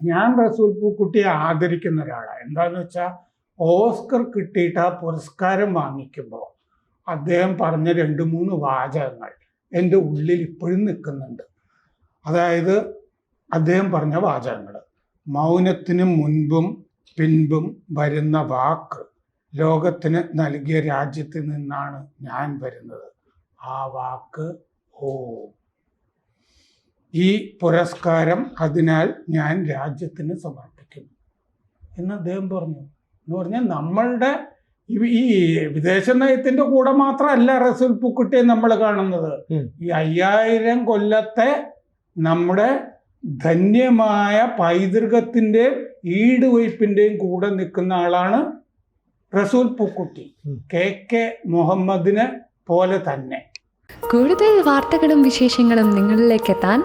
ഞാൻ റസൂൽ പൂക്കുട്ടിയെ ആദരിക്കുന്ന ഒരാളാണ് എന്താന്ന് വെച്ചാൽ ഓസ്കർ കിട്ടിയിട്ട് ആ പുരസ്കാരം വാങ്ങിക്കുമ്പോൾ അദ്ദേഹം പറഞ്ഞ രണ്ട് മൂന്ന് വാചകങ്ങൾ എന്റെ ഉള്ളിൽ ഇപ്പോഴും നിൽക്കുന്നുണ്ട്. അതായത് അദ്ദേഹം പറഞ്ഞ വാചകങ്ങൾ മൗനത്തിന് മുൻപും പിൻപും വരുന്ന വാക്ക് ലോകത്തിന് നൽകിയ രാജ്യത്തിൽ നിന്നാണ് ഞാൻ വരുന്നത്. ആ വാക്ക് ഓ. ഈ പുരസ്കാരം അതിനാൽ ഞാൻ രാജ്യത്തിന് സമർപ്പിക്കുന്നു. എന്ന് അദ്ദേഹം പറഞ്ഞു. എന്ന് പറഞ്ഞാൽ നമ്മളുടെ ഈ- വിദേശ നയത്തിന്റെ കൂടെ മാത്രമല്ല റസൂൽ പൂക്കുട്ടിയെ നമ്മൾ കാണുന്നത്. ഈ അയ്യായിരം കൊല്ലത്തെ നമ്മുടെ ധന്യമായ പൈതൃകത്തിന്റെ ഈടുവയ്പിന്റെയും കൂടെ നിൽക്കുന്ന ആളാണ് റസൂൽ പൂക്കുട്ടി. കെ കെ മുഹമ്മദിനെ പോലെ തന്നെ. കൂടുതൽ വാർത്തകളും വിശേഷങ്ങളും നിങ്ങളിലേക്ക് എത്താൻ